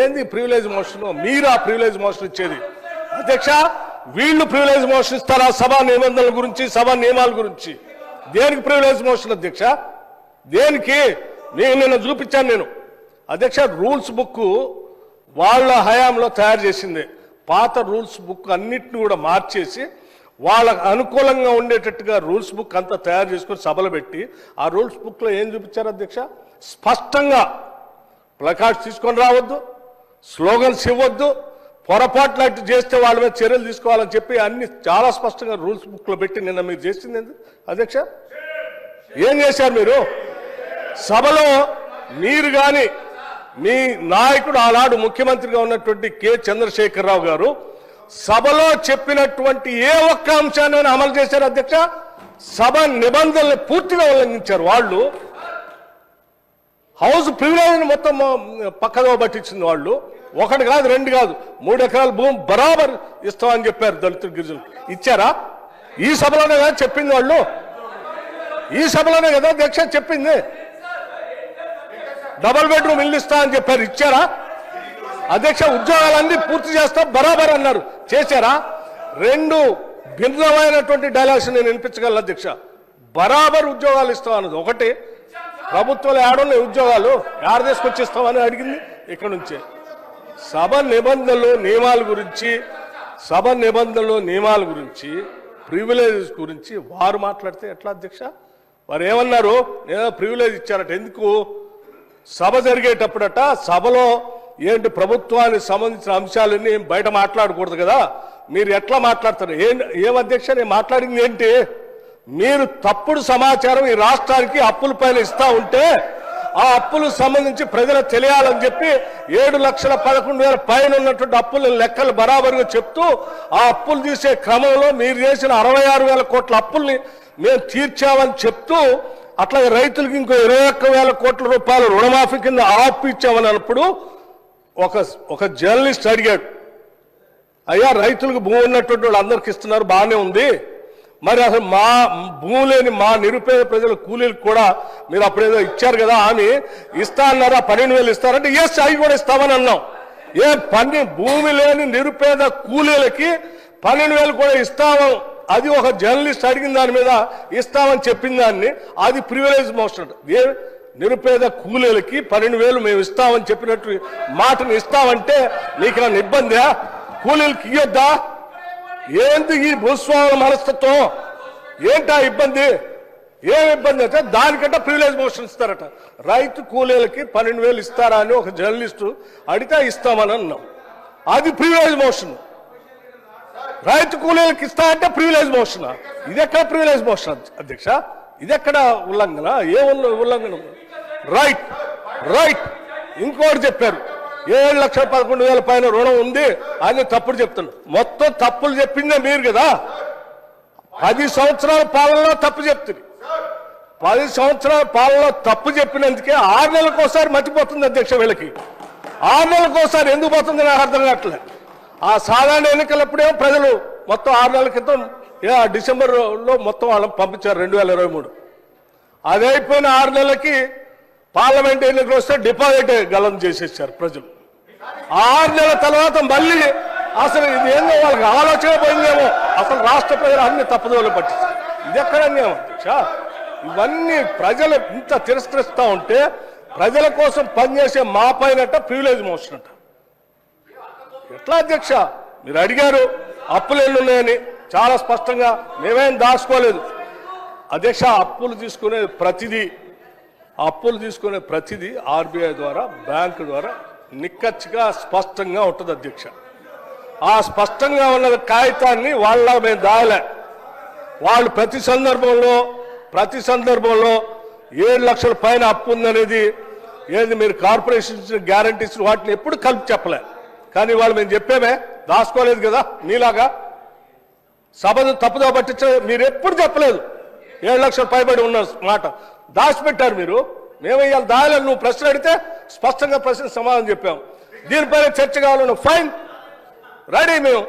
ఏంది privilege motion మీరు ఆ ప్రివిలేజ్ మోషన్ ఇచ్చేది. అధ్యక్ష వీళ్ళు ప్రివిలేజ్ మోషన్ ఇస్తారా? సభా నిబంధనల గురించి సభా నియమాల గురించి. దేనికి ప్రివిలేజ్ మోషన్ అధ్యక్ష? దేనికి? నేను నిన్న చూపించాను నేను. అధ్యక్ష రూల్స్ బుక్ వాళ్ళ హయాంలో తయారు చేసింది. పాత రూల్స్ బుక్ అన్నిటిని కూడా మార్చేసి వాళ్ళకు అనుకూలంగా ఉండేటట్టుగా రూల్స్ బుక్ అంతా తయారు చేసుకొని సభలు పెట్టి ఆ రూల్స్ బుక్లో ఏం చూపించారు అధ్యక్ష? స్పష్టంగా ప్లకార్డ్స్ తీసుకొని రావద్దు. స్లోగన్స్ ఇవ్వద్దు పొరపాట్లు అట్టు చేస్తే వాళ్ళ మీద చర్యలు తీసుకోవాలని చెప్పి అన్ని చాలా స్పష్టంగా రూల్స్ బుక్లో పెట్టి నిన్న మీరు చేసింది అధ్యక్ష? ఏం చేశారు మీరు? సభలో మీరు కానీ మీ నాయకుడు ఆనాడు ముఖ్యమంత్రిగా ఉన్నటువంటి కె. చంద్రశేఖరరావు గారు సభలో చెప్పినటువంటి ఏ ఒక్క అంశాన్ని అమలు చేశారు అధ్యక్ష? సభ నిబంధనలు పూర్తిగా ఉల్లంఘించారు వాళ్ళు. హౌస్ ప్రివిలేజ్ మొత్తం పక్కదో పట్టించింది వాళ్ళు. ఒకటి కాదు రెండు కాదు. మూడు ఎకరాల భూమి బరాబర్ ఇస్తామని చెప్పారు దళిత గిరిజనులు. ఇచ్చారా? ఈ సభలోనే కదా చెప్పింది వాళ్ళు. ఈ సభలోనే కదా దీక్ష చెప్పింది. డబల్ బెడ్రూమ్ ఇల్లు ఇస్తా అని చెప్పారు. ఇచ్చారా? అధ్యక్ష ఉద్యోగాలన్నీ పూర్తి చేస్తా బరాబర్ అన్నారు. చేశారా? రెండు భిన్నమైనటువంటి డైలాగ్స్ నేను వినిపించగలను అధ్యక్ష. బరాబర్ ఉద్యోగాలు ఇస్తాం అన్నది ఒకటి. ప్రభుత్వాలు ఏడున్నాయి ఉద్యోగాలు. ఏడ తీసుకొచ్చిస్తామని అడిగింది ఇక్కడ నుంచే. సభ నిబంధనలు నియమాల గురించి సభ నిబంధనలు నియమాల గురించి ప్రివిలేజెస్ గురించి వారు మాట్లాడితే ఎట్లా అధ్యక్ష? వారు ఏమన్నారు? ఏదో ప్రివిలేజ్ ఇచ్చారట. ఎందుకు? సభ జరిగేటప్పుడట సభలో ఏంటి ప్రభుత్వానికి సంబంధించిన అంశాలన్నీ బయట మాట్లాడకూడదు కదా. మీరు ఎట్లా మాట్లాడతారు? ఏం ఏం అధ్యక్ష నేను మాట్లాడింది ఏంటి? మీరు తప్పుడు సమాచారం ఈ రాష్ట్రానికి అప్పుల పైన ఇస్తా ఉంటే ఆ అప్పులు సంబంధించి ప్రజలకు తెలియాలని చెప్పి ఏడు లక్షల పదకొండు వేల పైన ఉన్నటువంటి అప్పుల లెక్కలు బరాబరుగా చెప్తూ ఆ అప్పులు తీసే క్రమంలో మీరు చేసిన అరవై ఆరు వేల కోట్ల అప్పుల్ని మేము తీర్చామని చెప్తూ అట్లాగే రైతులకు ఇంకో ఇరవై ఒక్క వేల కోట్ల రూపాయలు రుణమాఫీ కింద ఆపు ఇచ్చామని అన్నప్పుడు ఒక ఒక జర్నలిస్ట్ అడిగాడు అయ్యా రైతులకు భూమి ఉన్నటువంటి వాళ్ళు అందరికి ఇస్తున్నారు బాగానే ఉంది. మరి అసలు మా భూమి లేని మా నిరుపేద ప్రజల కూలీలకు కూడా మీరు అప్పుడేదో ఇచ్చారు కదా అని ఇస్తా అన్నారా పన్నెండు వేలు ఇస్తారంటే ఎస్ అవి కూడా ఇస్తామని అన్నాం. ఏ పని భూమి లేని నిరుపేద కూలీలకి పన్నెండు వేలు కూడా ఇస్తాము. అది ఒక జర్నలిస్ట్ అడిగిన దాని మీద ఇస్తామని చెప్పిన దాన్ని అది ప్రివిలేజ్ మోషన్. ఏ నిరుపేద కూలీలకి పన్నెండు వేలు మేము ఇస్తామని చెప్పినట్టు మాటను ఇస్తామంటే నీకేమైనా ఇబ్బందా? కూలీలకి ఇయ్యొద్దా? ఏంటి ఈ భూస్వాముల మనస్తత్వం? ఏంటా ఇబ్బంది? ఏం ఇబ్బంది అంటే దానికంటే ప్రివిలేజ్ మోషన్ ఇస్తారట. రైతు కూలీలకి పన్నెండు వేలు ఇస్తారా అని ఒక జర్నలిస్టు అడిగితే ఇస్తామని అన్నాం. అది ప్రివిలేజ్ మోషన్ రైతు కూలీలకు ఇస్తా అంటే ప్రివిలేజ్ మోషన్ ఇది ఎక్కడ ప్రివిలేజ్ మోషన్ అధ్యక్ష? ఇది ఎక్కడ ఉల్లంఘన? ఏ ఉల్లంఘన? రైట్ రైట్ ఇంకోటి చెప్పారు. ఏడు లక్షల పదకొండు వేల పైన రుణం ఉంది అని తప్పుడు చెప్తున్నారు. మొత్తం తప్పులు చెప్పిందే మీరు కదా? పది సంవత్సరాల పాలనలో తప్పు చెప్తుంది. పది సంవత్సరాల పాలనలో తప్పు చెప్పినందుకే ఆరు నెలలకోసారి మర్చిపోతుంది అధ్యక్ష వీళ్ళకి. ఆరు నెలలకోసారి ఎందుకు పోతుంది నాకు అర్థం కావట్లే. ఆ సాధారణ ఎన్నికలప్పుడేమో ప్రజలు మొత్తం ఆరు నెలల క్రితం ఆ డిసెంబర్లో మొత్తం వాళ్ళని పంపించారు రెండు వేల ఇరవై మూడు. అది అయిపోయిన ఆరు నెలలకి పార్లమెంట్ ఎన్నికలు వస్తే డిపాజిట్ గలం చేసేసారు ప్రజలు. ఆరు నెలల తర్వాత మళ్ళీ అసలు ఇది ఏందో వాళ్ళకి ఆలోచన పోయిందేమో. అసలు రాష్ట్ర ప్రజలు అన్ని తప్పుదోలు పట్టిస్తారు ఇది ఎక్కడ అన్యాయం అధ్యక్ష? ఇవన్నీ ప్రజలు ఇంత తిరస్కరిస్తా ఉంటే ప్రజల కోసం పనిచేసే మా పైనట ప్రివిలేజ్ మోషన్ అంట ఎట్లా అధ్యక్ష? మీరు అడిగారు అప్పులు ఎన్ని ఉన్నాయని. చాలా స్పష్టంగా మేమేం దాచుకోలేదు. అధ్యక్ష అప్పులు తీసుకునే ప్రతిదీ అప్పులు తీసుకునే ప్రతిదీ ఆర్బీఐ ద్వారా బ్యాంకు ద్వారా నిక్కచ్చిగా స్పష్టంగా ఉంటుంది అధ్యక్ష. ఆ స్పష్టంగా ఉన్న కాగితాన్ని వాళ్ళ మేము దాయలే. వాళ్ళు ప్రతి సందర్భంలో ప్రతి సందర్భంలో ఏడు లక్షల పైన అప్పు ఉందనేది ఏది మీరు కార్పొరేషన్ గ్యారంటీస్ వాటిని ఎప్పుడు కలిపి చెప్పలే. కానీ వాళ్ళు మేము చెప్పేమే దాచుకోలేదు కదా మీలాగా. సభను తప్పుదో పట్టించలేదు మీరు ఎప్పుడు చెప్పలేదు. ఏడు లక్షల పైబడి ఉన్న మాట. దాచిపెట్టారు మీరు. మేము ఇవాళ దాయాలని నువ్వు ప్రశ్న అడిగితే స్పష్టంగా ప్రశ్న సమాధానం చెప్పాం. దీనిపైన చర్చ కావాలను ఫైన్. రెడీ మేము.